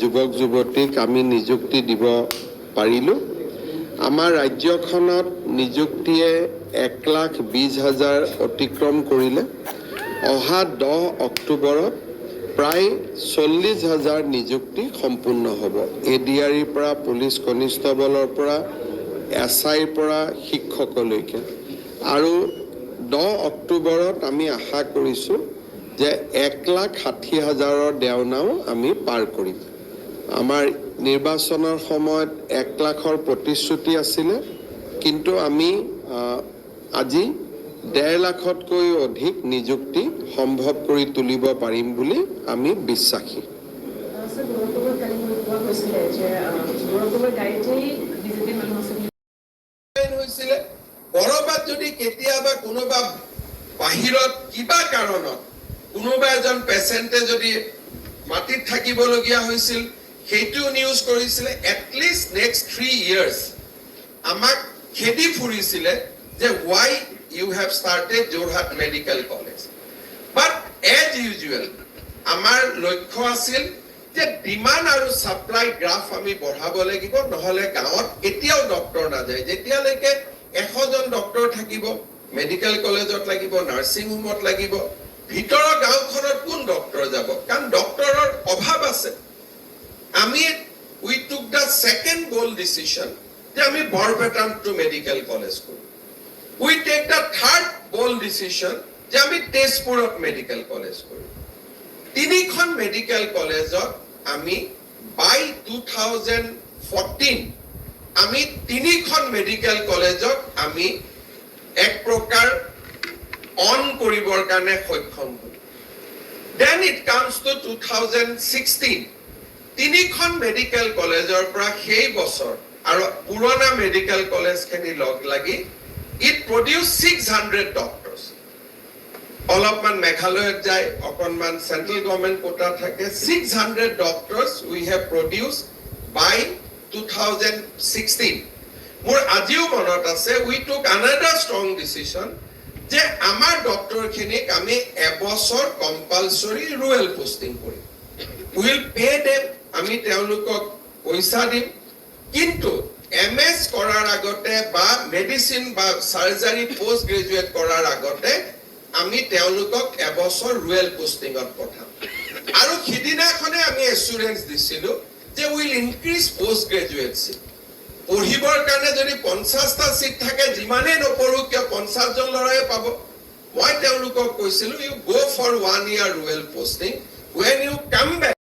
যুৱক যুৱতীক আমি নিযুক্তি দিব পাৰিলোঁ। আমাৰ ৰাজ্যখনত নিযুক্তিয়ে এক লাখ বিছ হাজাৰ অতিক্ৰম কৰিলে। অহা দহ অক্টোবৰত প্ৰায় চল্লিছ হাজাৰ নিযুক্তি সম্পূৰ্ণ হ'ব। এ ডি আৰ ইৰ পৰা পুলিচ কনিষ্টবলৰ পৰা এছ আইৰ পৰা শিক্ষকলৈকে। আৰু দহ অক্টোবৰত আমি আশা কৰিছোঁ যে এক লাখ ষাঠি হাজাৰৰ দেওনাও আমি পাৰ কৰিম। আমাৰ নিৰ্বাচনৰ সময়ত এক লাখৰ প্ৰতিশ্ৰুতি আছিলে, কিন্তু আমি আজি ডেৰ লাখতকৈ অধিক নিযুক্তি সম্ভৱ কৰি তুলিব পাৰিম বুলি আমি বিশ্বাসী। হৈছিলে কৰবাত যদি কেতিয়াবা কোনোবা বাহিৰত কিবা কাৰণত কোনোবা এজন পেচেণ্টে যদি মাটিত থাকিবলগীয়া হৈছিল সেইটোও নিউজ কৰিছিলে এটলিষ্ট নেক্সট থ্ৰী ইয়াৰ্ছ আমাক খেদি ফুৰিছিলে যে why you have started Jorhat medical college but as usual আমাৰ লক্ষ্য আছিল যে ডিমাণ্ড আৰু ছাপ্লাই গ্ৰাফ আমি বঢ়াব লাগিব নহ'লে গাঁৱত কেতিয়াও ডক্তৰ নাযায়। যেতিয়ালৈকে এশজন ডক্তৰ থাকিব মেডিকেল কলেজত লাগিব নাৰ্ছিং হোমত লাগিব ভিতৰৰ গাঁওখনত কোন ডক্তৰ যাব? কাৰণ ডক্তৰৰ অভাৱ আছে। আমি we took the second bold decision যে আমি বৰপেটাটো মেডিকেল কলেজ কৰোঁ। We take the third bold decision যে আমি তেজপুৰত মেডিকেল কলেজ কৰোঁ। তিনিখন মেডিকেল কলেজত আমি বাই টু থাউজেণ্ড ফৰ্টিন আমি তিনিখন মেডিকেল কলেজক আমি এক প্ৰকাৰ অন কৰিবৰ কাৰণে সক্ষম হ'লোঁ। Then it comes to two thousand sixteen তিনিখন মেডিকেল কলেজৰ পৰা সেই বছৰ আৰু পুৰণা মেডিকেল কলেজখিনি লগ লাগি it produce six hundred doctors অলপমান মেঘালয়ত যায়, অকণমান চেণ্ট্ৰেল গভৰ্ণমেণ্ট কোটা থাকে six hundred doctors we have produce by two thousand sixteen মোৰ আজিও মনত আছে we took another strong decision যে আমাৰ ডক্টৰখিনিক আমি এবছৰ কম্পালচৰি ৰুৰেল পষ্টিং কৰিম। উইল পে দেম আমি তেওঁলোকক পইচা দিম। কিন্তু এম এছ কৰাৰ আগতে বা মেডিচিন বা চাৰ্জাৰী পষ্ট গ্ৰেজুৱেট কৰাৰ আগতে আমি তেওঁলোকক এবছৰ ৰুৰেল পষ্টিঙত পঠাম। আৰু সিদিনাখনে আমি এচুৰেঞ্চ দিছিলো যে will increase post graduate seat পঢ়িবৰ কাৰণে যদি পঞ্চাছটা চিট থাকে, যিমানেই নপঢ়ো, কিয় পঞ্চাছজন ল'ৰাই পাব? মই তেওঁলোকক কৈছিলো you go' for one year rural posting when you come back